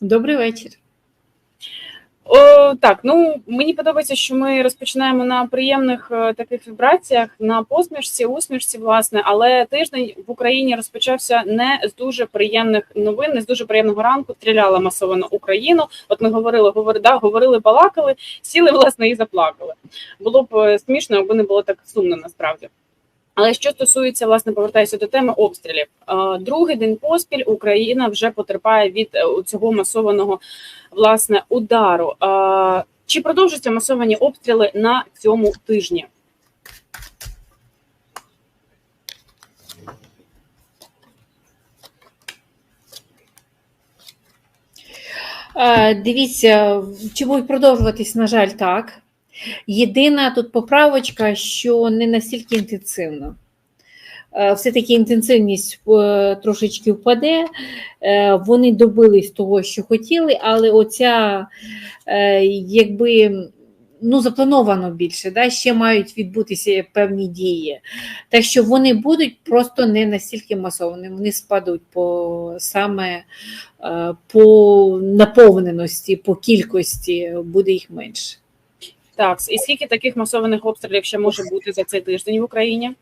Добрий вечір. О, так, ну мені подобається, що ми розпочинаємо на приємних е, таких вібраціях, на посмішці, усмішці, власне, але тиждень в Україні розпочався не з дуже приємних новин, не з дуже приємного ранку. Стріляла масово на Україну. От ми говорили, говорили, да, говорили, балакали, сіли власне і заплакали. Було б е, смішно, якби не було так сумно насправді. Але що стосується, власне, повертаюся до теми обстрілів, Е, другий день поспіль Україна вже потерпає від е, цього масованого власне удару. Е, Чи продовжаться масовані обстріли на цьому тижні? Дивіться, чи будуть продовжуватись, на жаль, так. Єдина тут поправочка, що не настільки інтенсивно. Е, Все-таки інтенсивність е, трошечки впаде, Е, вони добились того, що хотіли, але оця, якби, ну, заплановано більше, да? ще мають відбутися певні дії. Так що вони будуть просто не настільки масовані, вони спадуть по саме по наповненості, по кількості буде їх менше. Так, і скільки таких масованих обстрілів ще може бути за цей тиждень в Україні?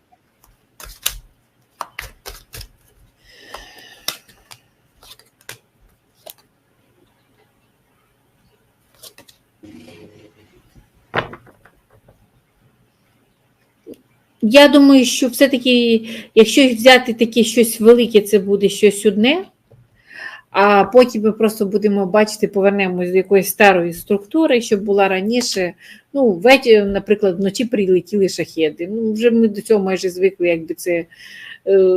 Я думаю, що все-таки, якщо взяти таке щось велике, це буде щось одне, а потім ми просто будемо бачити, повернемось до якоїсь старої структури, що була раніше. Ну, ввечері, наприклад, вночі прилетіли шахеди. Ну, вже ми до цього майже звикли, якби це. е,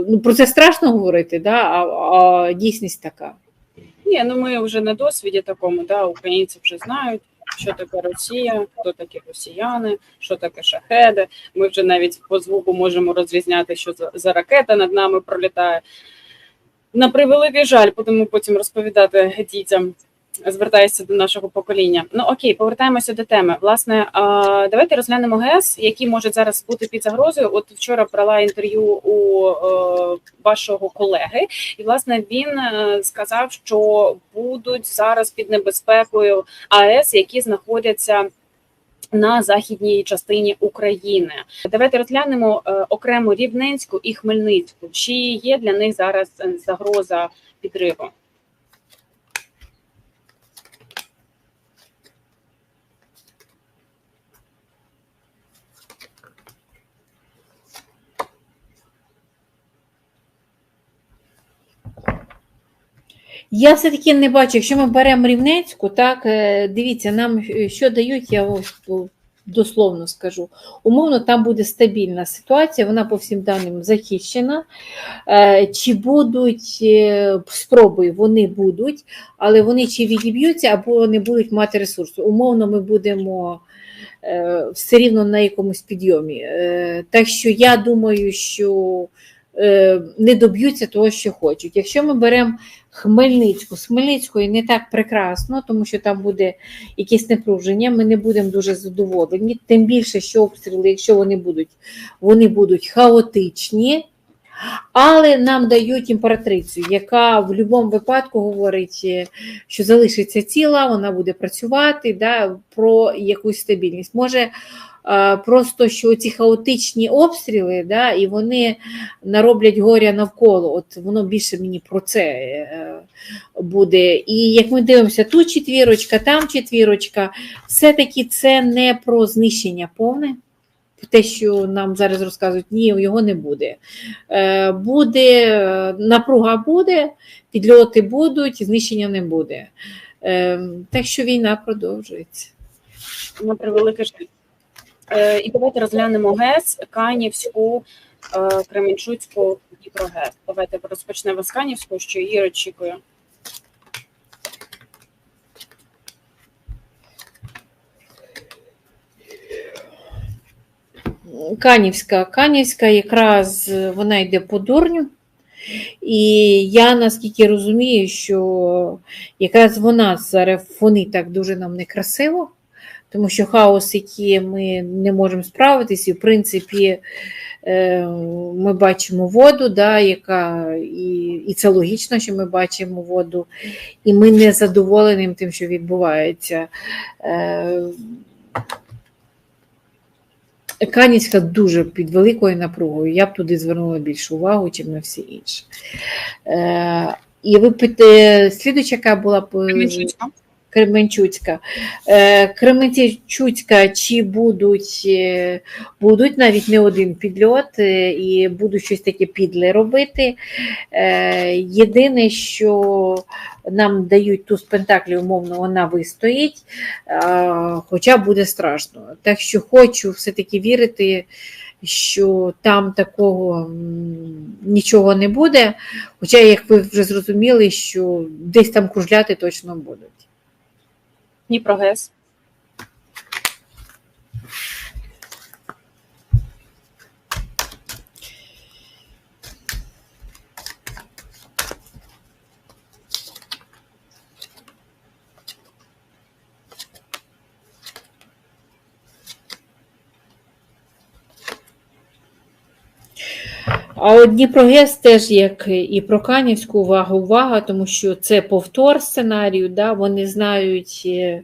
Ну, про це страшно говорити, да? а, а дійсність така. Ні, ну ми вже на досвіді такому, да, українці вже знають, що таке Росія, хто такі росіяни, що таке шахеди. Ми вже навіть по звуку можемо розрізняти, що за, за ракета над нами пролітає. На превеликий жаль, будемо потім розповідати дітям. Звертаюся до нашого покоління. Ну окей, повертаємося до теми. Власне, давайте розглянемо ГЕС, які можуть зараз бути під загрозою. От вчора брала інтерв'ю у е, вашого колеги, і власне він е, сказав, що будуть зараз під небезпекою АЕС, які знаходяться. На західній частині України давайте розглянемо е, окремо Рівненську і Хмельницьку. Чи є для них зараз загроза підриву? Я все-таки не бачу, якщо ми беремо Рівненську, так, е, дивіться, нам е, що дають, я ось дословно скажу. Умовно, там буде стабільна ситуація, вона по всім даним захищена. Е, Чи будуть спроби, вони будуть, але вони чи відіб'ються, або не будуть мати ресурсу. Умовно, ми будемо все рівно на якомусь підйомі. Так що я думаю, що не доб'ються того, що хочуть. Якщо ми беремо Хмельницьку, з Хмельницької не так прекрасно, тому що там буде якесь напруження, ми не будемо дуже задоволені. Тим більше, що обстріли, якщо вони будуть, вони будуть хаотичні. Але нам дають імператрицю, яка в будь-якому випадку говорить, е, що залишиться ціла, вона буде працювати да, про якусь стабільність. Може, просто що ці хаотичні обстріли, да, і вони нароблять горя навколо. От воно більше мені про це е, буде. І як ми дивимося, тут четвірочка, там четвірочка, все-таки це не про знищення повне. Те, що нам зараз розказують, ні, його не буде. Е, Буде е, напруга буде, підльоти будуть, знищення не буде. Е, Так що війна продовжується. на превеликий жаль. Е, і давайте розглянемо ГЕС, Канівську, е, Кременчуцьку, Дніпрогес. Давайте розпочнемо з Канівського, що її очікує. Канівська. Канівська якраз вона йде по дурню. І я наскільки розумію, що якраз вона зараз фони так дуже нам некрасиво. Тому що хаос, який ми не можемо справитися, і в принципі е, ми бачимо воду, да, яка, і, і це логічно, що ми бачимо воду, і ми не задоволені тим, що відбувається. Е, Канівська дуже під великою напругою. Я б туди звернула більшу увагу, ніж на всі інші. Е, і ви слідуюча, яка була б Кременчуцька. Кременчуцька. Е, чи будуть, е, будуть навіть не один підльот е, і будуть щось таке підле робити. Єдине, що нам дають ту з пентаклів, умовно, вона вистоїть, хоча буде страшно. Так що хочу все-таки вірити, що там такого нічого не буде. Хоча, як ви вже зрозуміли, що десь там кружляти точно будуть. Дніпрогес. А от Дніпрогес теж як і про Канівську увага, увага, тому що це повтор сценарію, да, вони знають е,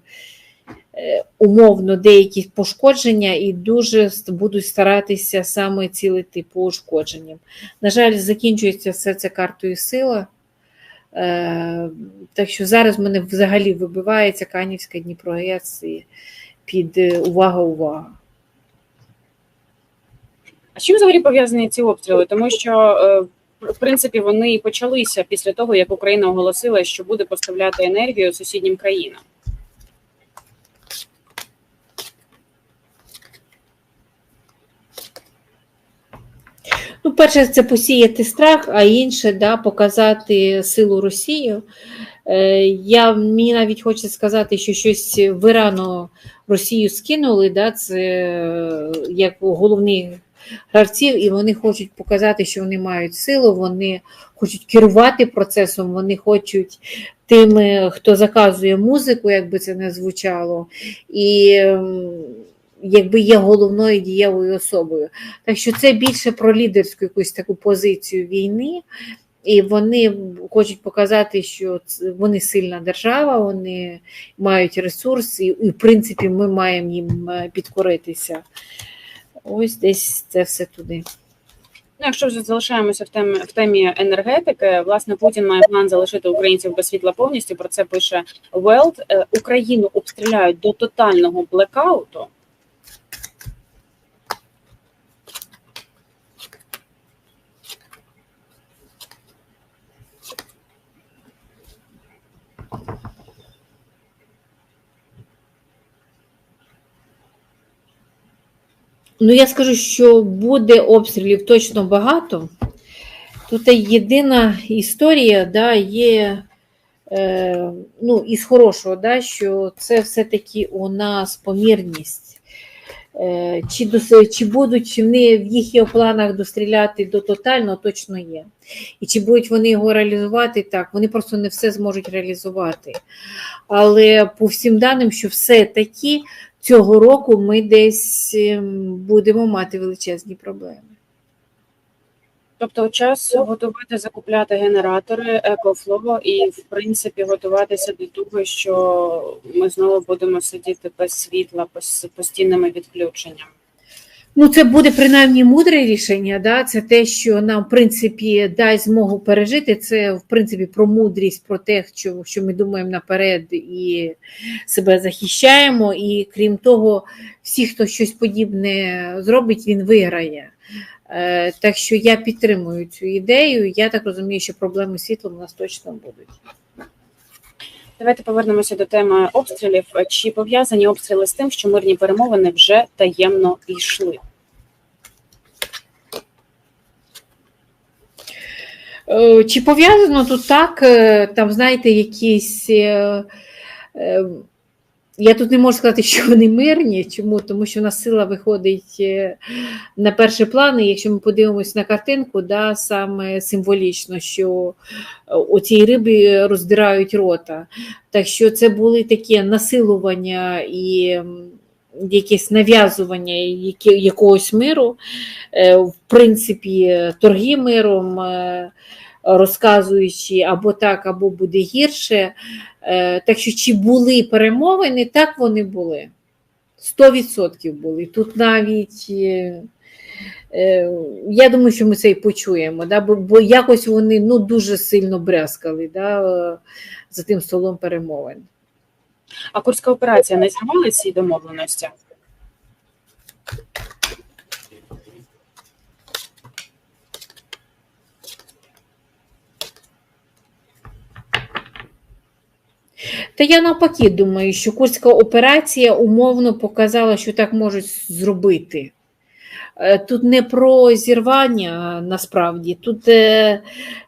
е, умовно деякі пошкодження і дуже будуть старатися саме цілити по ушкодженням. На жаль, закінчується все це картою сила. Е, так що зараз в мене взагалі вибивається Канівська Дніпрогес під е, увага, увага. А чим взагалі пов'язані ці обстріли? Тому що е, в принципі вони і почалися після того, як Україна оголосила, що буде поставляти енергію сусіднім країнам. Ну, перше, це посіяти страх, а інше да, показати силу Росії. Е, Я, мені навіть хочеться сказати, що щось ви рано Росію скинули, да, це е, як головних гравців, і вони хочуть показати, що вони мають силу, вони хочуть керувати процесом, вони хочуть тими, хто заказує музику, як би це не звучало, і ем, якби є головною дієвою особою. Так що це більше про лідерську якусь таку позицію війни, і вони хочуть показати, що вони сильна держава, вони мають ресурси, і, в принципі, ми маємо їм е, підкоритися. Ось десь це все туди. Ну, якщо вже залишаємося в темі в темі енергетики, власне Путін має план залишити українців без світла повністю. Про це пише Велт. Е, Україну обстріляють до тотального блекауту. Ну, я скажу, що буде обстрілів точно багато. Тут єдина історія, да, є е, ну, із хорошого, да, що це все-таки у нас помірність. Е, чи, дос- чи будуть вони в їхніх планах достріляти до тотального, точно є. І чи будуть вони його реалізувати так, вони просто не все зможуть реалізувати. Але по всім даним, що все-таки цього року ми десь ем, будемо мати величезні проблеми. Тобто час готувати закупляти генератори екофлово і в принципі готуватися до того, що ми знову будемо сидіти без світла, з постійними відключеннями. Ну, це буде принаймні мудре рішення. Да? Це те, що нам, в принципі, дасть змогу пережити. Це, в принципі, про мудрість, про те, що, що ми думаємо наперед і себе захищаємо. І крім того, всі, хто щось подібне зробить, він виграє. Е, Так що я підтримую цю ідею. Я так розумію, що проблеми з світлом у нас точно будуть. Давайте повернемося до теми обстрілів. Чи пов'язані обстріли з тим, що мирні перемовини вже таємно йшли? Е, Чи пов'язано тут так, е, там, знаєте, якісь. Е, е, Я тут не можу сказати, що вони мирні. Чому? Тому що в нас сила виходить е, на перший план, і якщо ми подивимось на картинку, да, саме символічно, що оцій рибі роздирають рота. Так що це були такі насилування і якесь нав'язування якогось миру, е, в принципі, торги миром, е, розказуючи або так, або буде гірше. Е, Так що, чи були перемовини, так вони були. 100% були. Тут навіть. е, е, Я думаю, що ми це і почуємо, да? бо, бо якось вони ну, дуже сильно брязкали да? за тим столом перемовин. А Курська операція не зірвала ці домовленості? Та я навпаки думаю, що Курська операція умовно показала, що так можуть зробити. Е, Тут не про зірвання насправді. Тут, е,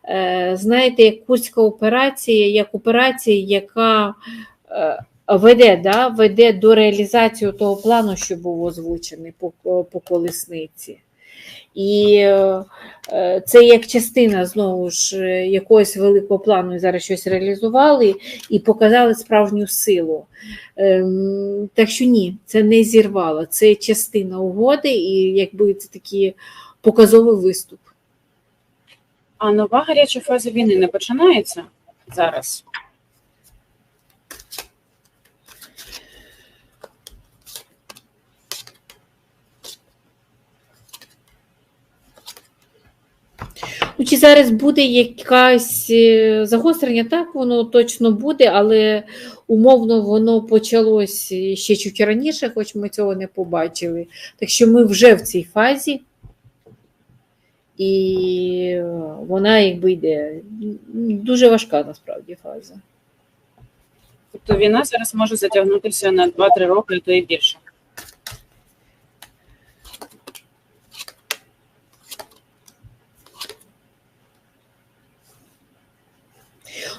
е, знаєте, як Курська операція, як операція, яка веде, да, веде до реалізації того плану, що був озвучений по, по колесниці. І е, це як частина знову ж якогось великого плану і зараз щось реалізували і показали справжню силу. Ем, Так що ні, це не зірвало. Це частина угоди, і якби це такий показовий виступ. А нова гаряча фаза війни не починається зараз? Чи зараз буде якесь е, загострення? Так, воно точно буде, але умовно воно почалось ще чуть раніше, хоч ми цього не побачили. Так що ми вже в цій фазі, і вона якби йде дуже важка насправді фаза. Тобто війна зараз може затягнутися на 2-3 роки, а то і більше.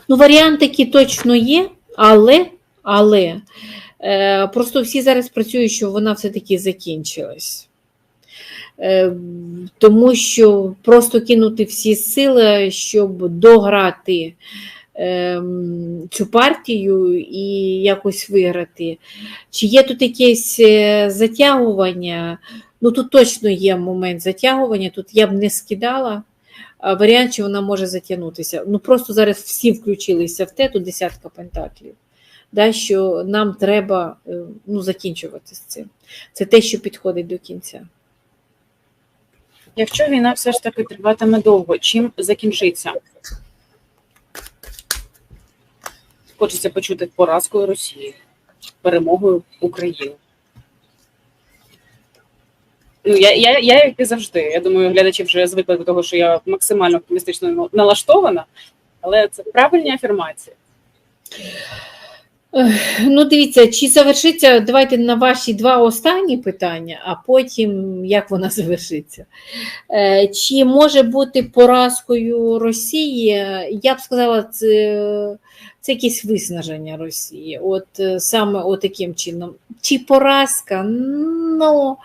Ну, варіант точно є, але, але е, просто всі зараз працюють, що вона все-таки закінчилась. Е, тому що просто кинути всі сили, щоб дограти е, цю партію і якось виграти. Чи є тут якесь е, затягування? Ну, тут точно є момент затягування, тут я б не скидала варіант, що вона може затягнутися. Ну просто зараз всі включилися в те, тут десятка пентаклів. Да, що нам треба е, ну, закінчувати з цим. Це те, що підходить до кінця. Якщо війна все ж таки триватиме довго, чим закінчиться? Хочеться почути поразкою Росії, перемогою України. Ну, я, я, я як і завжди. Я думаю, глядачі вже звикли до того, що я максимально оптимістично налаштована, але це правильні афірмації. Ну, дивіться, чи завершиться, давайте на ваші два останні питання, а потім як вона завершиться. Е, Чи може бути поразкою Росії? Я б сказала, це, це якесь виснаження Росії. От е, саме таким чином. Чи поразка? Ну,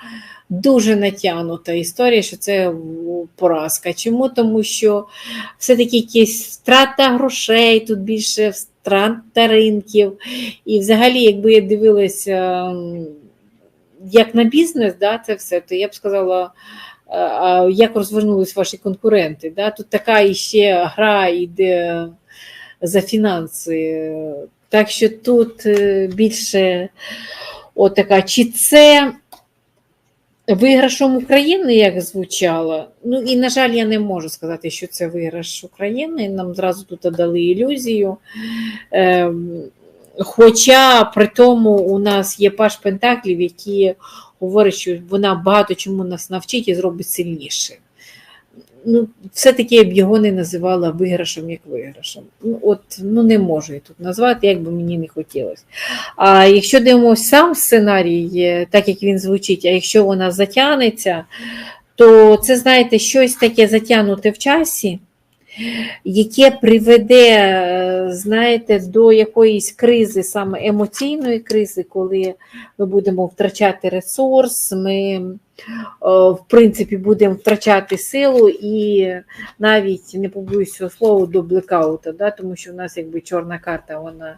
дуже натягнута історія, що це поразка. Чому? Тому що все-таки якась втрата грошей, тут більше втрата ринків. І взагалі, якби я дивилася як на бізнес, да, це все, то я б сказала, як розвернулись ваші конкуренти. Да? Тут така іще гра йде за фінанси. Так що тут е, більше отака, чи це виграшом України, як звучало. Ну і, на жаль, я не можу сказати, що це виграш України. Нам зразу тут дали ілюзію. Ем, Хоча при тому у нас є паш Пентаклів, які говорять, що вона багато чому нас навчить і зробить сильніше. Ну, все-таки я б його не називала виграшем як виграшем. Ну, от, ну не можу я тут назвати, як би мені не хотілося. А якщо дивимося сам сценарій, так як він звучить, а якщо вона затягнеться, то це, знаєте, щось таке затягнуте в часі, яке приведе, знаєте, до якоїсь кризи, саме емоційної кризи, коли ми будемо втрачати ресурс, ми, в принципі, будемо втрачати силу і навіть не побоюсь цього слова до блекаута, да, тому що в нас якби чорна карта, вона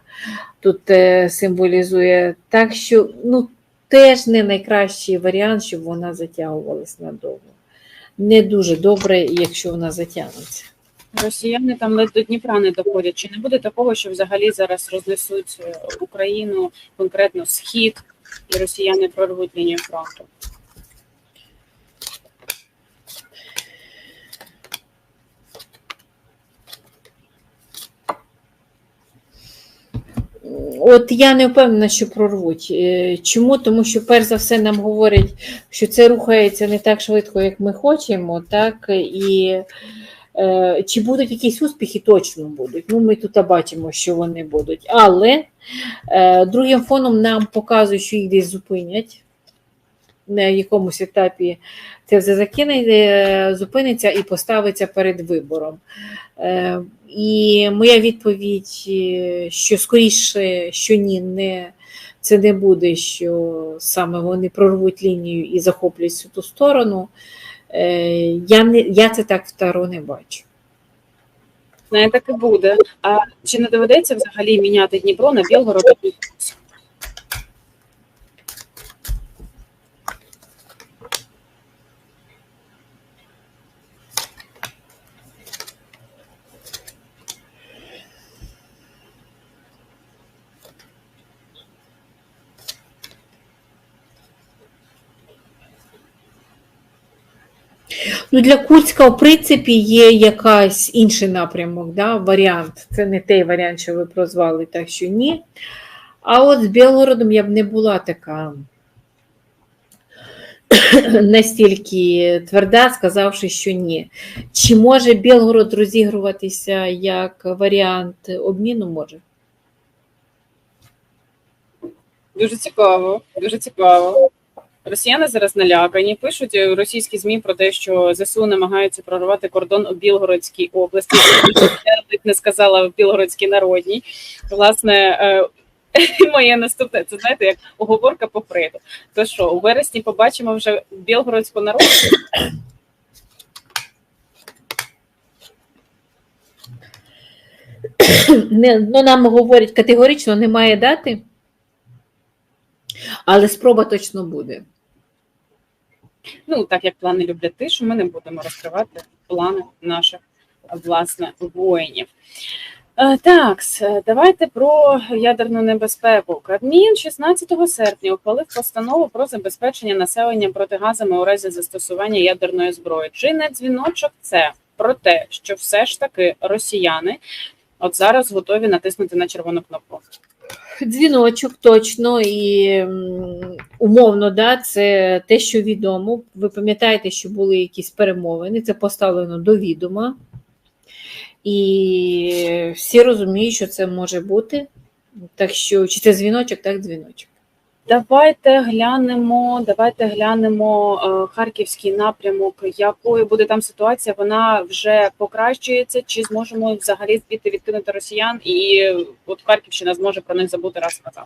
тут е, символізує. Так що, ну, теж не найкращий варіант, щоб вона затягувалась надовго. Не дуже добре, якщо вона затягнеться. Росіяни там ледь до Дніпра не доходять. Чи не буде такого, що взагалі зараз рознесуть е, Україну, конкретно схід, і росіяни прорвуть лінію фронту? От я не впевнена, що прорвуть. Е, Чому? Тому що, перш за все, нам говорять, що це рухається не так швидко, як ми хочемо, так і е, чи будуть якісь успіхи, точно будуть. Ну, ми тут бачимо, що вони будуть. Але е, другим фоном нам показують, що їх десь зупинять. На якомусь етапі це все закине, е, зупиниться і поставиться перед вибором. Е, І моя відповідь, е, що скоріше, що ні, не, це не буде, що саме вони прорвуть лінію і захоплять ту сторону. Я, не, я це так второ не бачу. Не так і буде. А чи не доведеться взагалі міняти Дніпро на Білгород? Ну, для Курська, в принципі, є якась інший напрямок, да, варіант. Це не той варіант, що ви прозвали, так що ні. А от з Білгородом я б не була така настільки тверда, сказавши, що ні. Чи може Білгород розігруватися як варіант обміну? Може. Дуже цікаво, дуже цікаво. Росіяни зараз налякані. Пишуть російські змі про те, що ЗСУ намагаються прорвати кордон у Білгородській області. Я не сказала в Білгородській народній. Власне, е, моє наступне це знаєте, як оговорка по приводу. То що у вересні побачимо вже Білгородську народну? Не, ну, нам говорять категорично, немає дати, але спроба точно буде. Ну так як плани люблять тишу, ми не будемо розкривати плани наших власне воїнів. Е, Так, давайте про ядерну небезпеку. Кабмін 16 серпня ухвалив постанову про забезпечення населення протигазами у разі застосування ядерної зброї. Чи не дзвіночок це про те, що все ж таки росіяни от зараз готові натиснути на червону кнопку? Дзвіночок точно і умовно, да, це те, що відомо. Ви пам'ятаєте, що були якісь перемовини, це поставлено до відома. І всі розуміють, що це може бути. Так що, чи це дзвіночок, так дзвіночок. Давайте глянемо. Давайте глянемо е, харківський напрямок. Якою буде там ситуація? Вона вже покращується, чи зможемо взагалі звідти відкинути росіян, і от Харківщина зможе про них забути раз назад.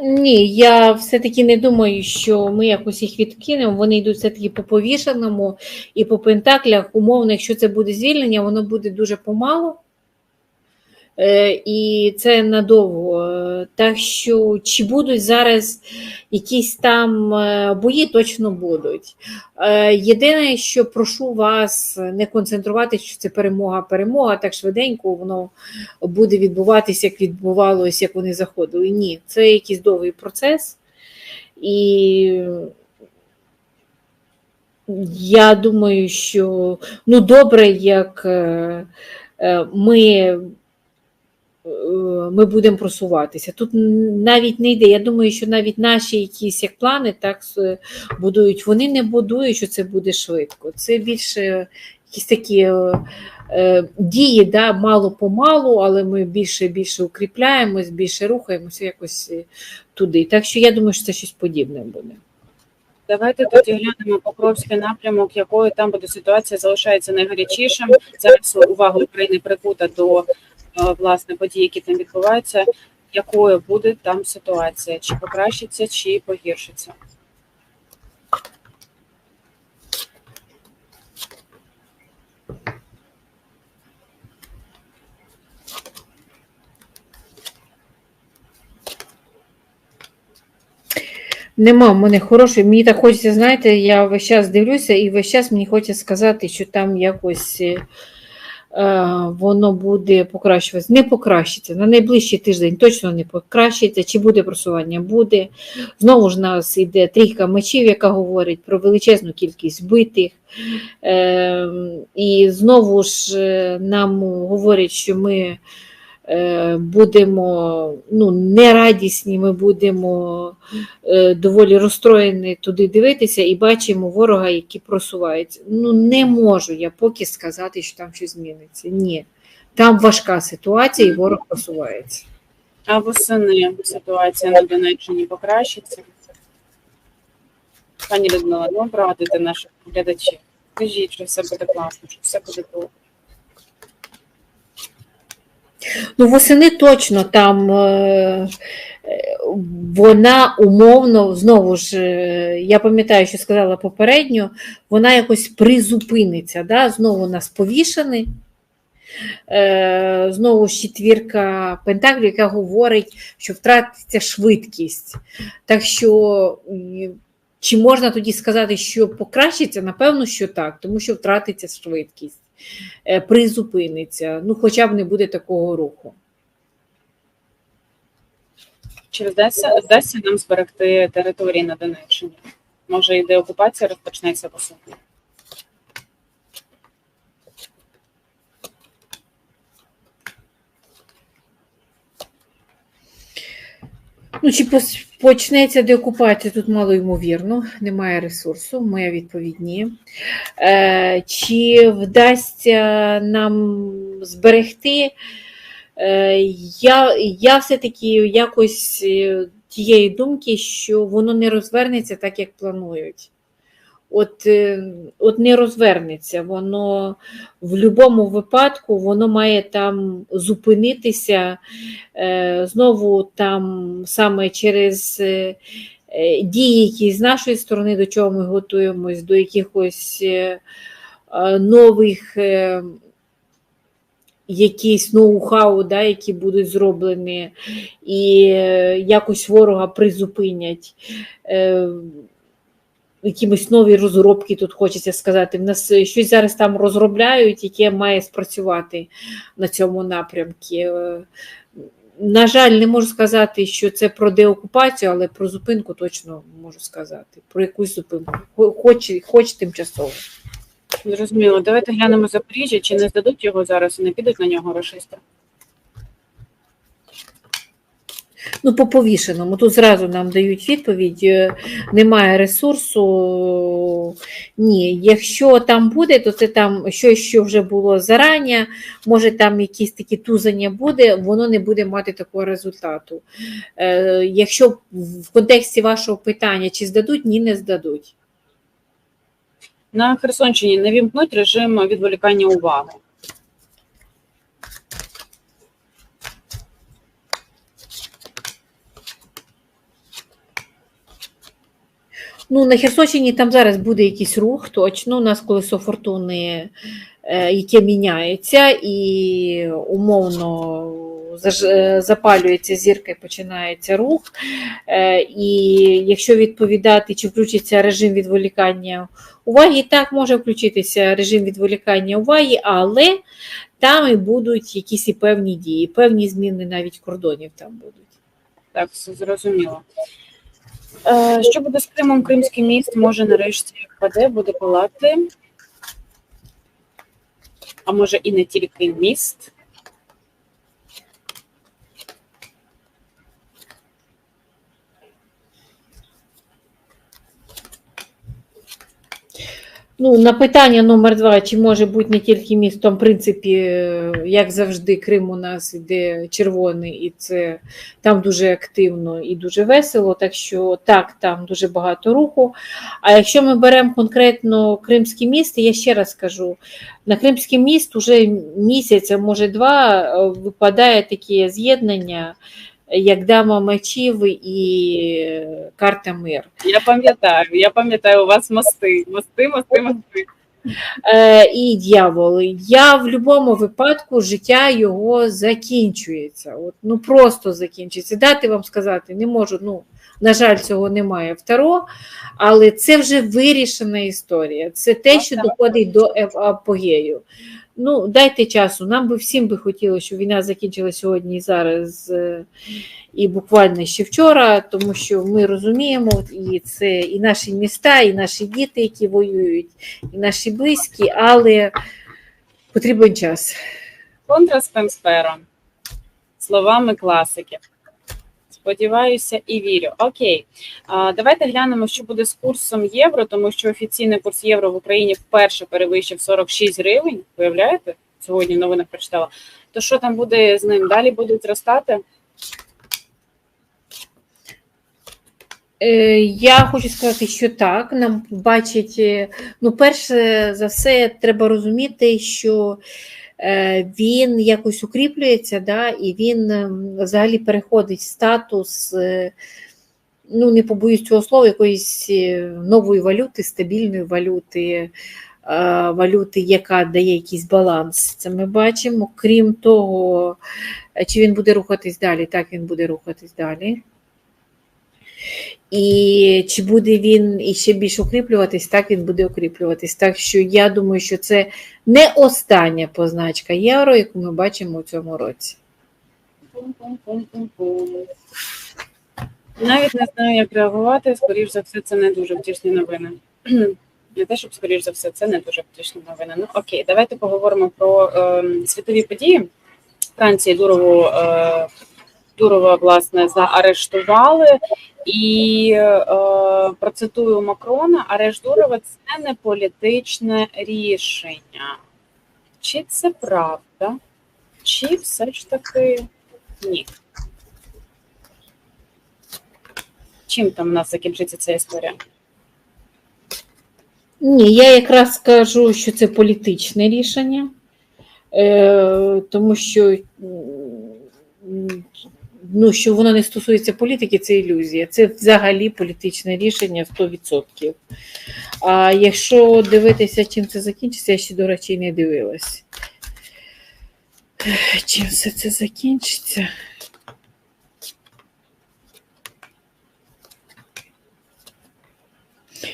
Ні, я все-таки не думаю, що ми якось їх відкинемо. Вони йдуть все-таки по повішеному і по пентаклях. Умовно, якщо це буде звільнення, воно буде дуже помало. Е, І це надовго. Е, Так що, чи будуть зараз якісь там е, бої, точно будуть. Єдине, що прошу вас не концентруватися, що це перемога, перемога так швиденько, воно буде відбуватися, як відбувалося, як вони заходили. Ні, це якийсь довгий процес. І я думаю, що ну, добре, як ми, ми будемо просуватися. Тут навіть не йде. Я думаю, що навіть наші якісь як плани так будують. Вони не будують, що це буде швидко. Це більше якісь такі е, е, дії, да, мало помалу, але ми більше більше укріпляємось, більше рухаємося якось е, туди. Так що я думаю, що це щось подібне буде. Давайте тоді глянемо Покровський напрямок, якою там буде ситуація, залишається найгарячішим. Зараз увага України прикута до е, Е, власне події, які там відбуваються, якою буде там ситуація, чи покращиться, чи погіршиться. Нема в мене хорошої. Мені так хочеться, знаєте, я весь час дивлюся, і весь час мені хочеться сказати, що там якось е, воно буде покращуватися. Не покращиться. На найближчий тиждень точно не покращиться. Чи буде просування? Буде. Знову ж нас іде трійка мечів, яка говорить про величезну кількість вбитих. Е, і знову ж е, нам говорять, що ми е, будемо ну, нерадісні, ми будемо е, доволі розстроєні туди дивитися і бачимо ворога, який просувається. Ну, не можу я поки сказати, що там щось зміниться. Ні. Там важка ситуація, і ворог просувається. А восени ситуація на Донеччині покращиться. Пані Людмила, ну обрадуйте наших глядачів. Кажіть, що все буде класно, що все буде добре. Ну, восени точно там е, вона умовно, знову ж, е, я пам'ятаю, що сказала попередньо, вона якось призупиниться. Да? Знову нас повішений. Е, Знову ж четвірка Пентаклів, яка говорить, що втратиться швидкість. Так що, чи можна тоді сказати, що покращиться? Напевно, що так, тому що втратиться швидкість, призупиниться, ну хоча б не буде такого руху. Чи вдасться, вдасться нам зберегти території на Донеччині? Може, і деокупація розпочнеться восени? Ну, чи пос- почнеться деокупація, тут мало ймовірно, немає ресурсу, моя відповідь ні. Е, чи вдасться нам зберегти? Е, я, я все-таки якось е, тієї думки, що воно не розвернеться так, як планують. От, е, от не розвернеться, воно в будь-якому випадку воно має там зупинитися е, знову там саме через е, дії, які з нашої сторони, до чого ми готуємось, до якихось нових якісь ноу-хау, да, які будуть зроблені, і якось ворога призупинять. Якимось нові розробки тут хочеться сказати. В нас е, щось зараз там розробляють, яке має спрацювати на цьому напрямку. Е, На жаль, не можу сказати, що це про деокупацію, але про зупинку точно можу сказати. Про якусь зупинку, хоч, хоч тимчасово. Зрозуміло. Давайте глянемо Запоріжжя, чи не здадуть його зараз і не підуть на нього рашисти? Ну, по повішеному. Тут зразу нам дають відповідь: е, немає ресурсу. Ні, якщо там буде, то це там щось, що вже було зарані, може там якісь такі тузання буде, воно не буде мати такого результату. Е, якщо в контексті вашого питання, чи здадуть, ні, не здадуть. На Херсонщині не вімкнуть режим відволікання уваги. Ну, на Херсонщині там зараз буде якийсь рух, точно. У нас колесо фортуни, е, яке міняється, і умовно е, запалюється зірка і починається рух. Е, І якщо відповідати, чи включиться режим відволікання уваги, так може включитися режим відволікання уваги, але там і будуть якісь і певні дії, певні зміни навіть кордонів там будуть. Так, все зрозуміло. Е, Що буде з Кримом? Кримський міст може нарешті впаде, буде палати. А може і не тільки міст. Ну, на питання номер два, чи може бути не тільки містом, в принципі, е, як завжди, Крим у нас іде червоний, і це там дуже активно і дуже весело. Так що так, там дуже багато руху. А якщо ми беремо конкретно Кримський міст, я ще раз кажу, на Кримський міст уже місяць, а може два, е, випадає таке з'єднання, як дама мечів і е, карта мир. Я пам'ятаю, я пам'ятаю, у вас мости, мости, мости, мости. Е, і дьявол. Я в будь-якому випадку життя його закінчується. От, ну просто закінчується. Дати вам сказати, не можу. Ну, На жаль, цього немає в Таро, але це вже вирішена історія. Це те, що доходить до апогею. Ну, дайте часу. Нам би всім би хотілося, щоб війна закінчилася сьогодні і зараз, е, і буквально ще вчора, тому що ми розуміємо, і це і наші міста, і наші діти, які воюють, і наші близькі, але потрібен час. Контра спемсфера. Словами класики. Сподіваюся і вірю. Окей, давайте глянемо, що буде з курсом євро, тому що офіційний курс євро в Україні вперше перевищив 46 гривень. Уявляєте? Сьогодні в новинах прочитала. То що там буде з ним? Далі будуть зростати? Е, Я хочу сказати, що так, нам бачить, е, ну, перше за все, треба розуміти, що він якось укріплюється, да, і він ем, взагалі переходить в статус, е, ну, не побоюсь цього слова, якоїсь е, нової валюти, стабільної валюти, е, валюти, яка дає якийсь баланс. Це ми бачимо. Крім того, е, чи він буде рухатись далі, так він буде рухатись далі. І чи буде він іще більш укріплюватись, так він буде укріплюватись. Так що я думаю, що це не остання позначка євро, яку ми бачимо у цьому році. Навіть не знаю, як реагувати. Скоріш за все, це не дуже втішні новини. Не те, щоб скоріш за все, це не дуже втішні новини. Ну окей, давайте поговоримо про е, світові події. Франції Дурову е, Дурова власне заарештували. І е, процитую Макрона: арешт Дурова це не політичне рішення. Чи це правда? Чи все ж таки ні? Чим там у нас закінчиться ця історія? Ні, я якраз скажу, що це політичне рішення, е, тому що, ну, що воно не стосується політики, це ілюзія. Це взагалі політичне рішення 100%. А якщо дивитися, чим це закінчиться, я ще, до речі, не дивилась. Чим все це закінчиться?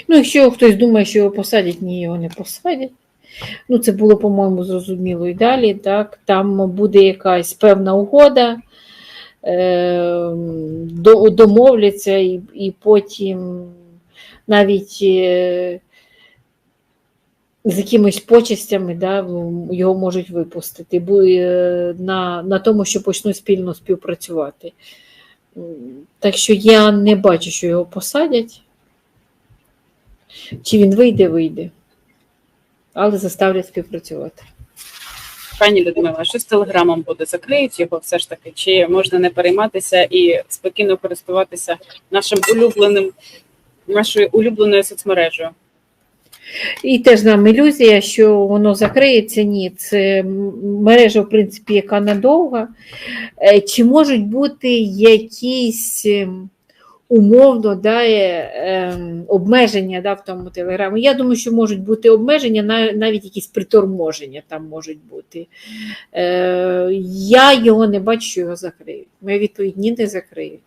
Ну, якщо хтось думає, що його посадять, ні, його не посадять. Ну, це було, по-моєму, зрозуміло і далі. Так? Там буде якась певна угода, домовляться, і, і потім навіть е, з якимись почестями да, його можуть випустити е, на, на тому, що почнуть спільно співпрацювати. Так що я не бачу, що його посадять. Чи він вийде, вийде. Але заставлять співпрацювати. Пані Людмила, що з телеграмом буде? Закриють його все ж таки? Чи можна не перейматися і спокійно користуватися нашим улюбленим, нашою улюбленою соцмережею? І теж нам ілюзія, що воно закриється. Ні, це мережа, в принципі, яка надовга. Е, Чи можуть бути якісь ем, умовно да, е, ем, обмеження да, в тому телеграмі? Я думаю, що можуть бути обмеження, на- навіть якісь приторможення там можуть бути. Е, Я його не бачу, що його закриють. Моя відповідь ні, не закриють.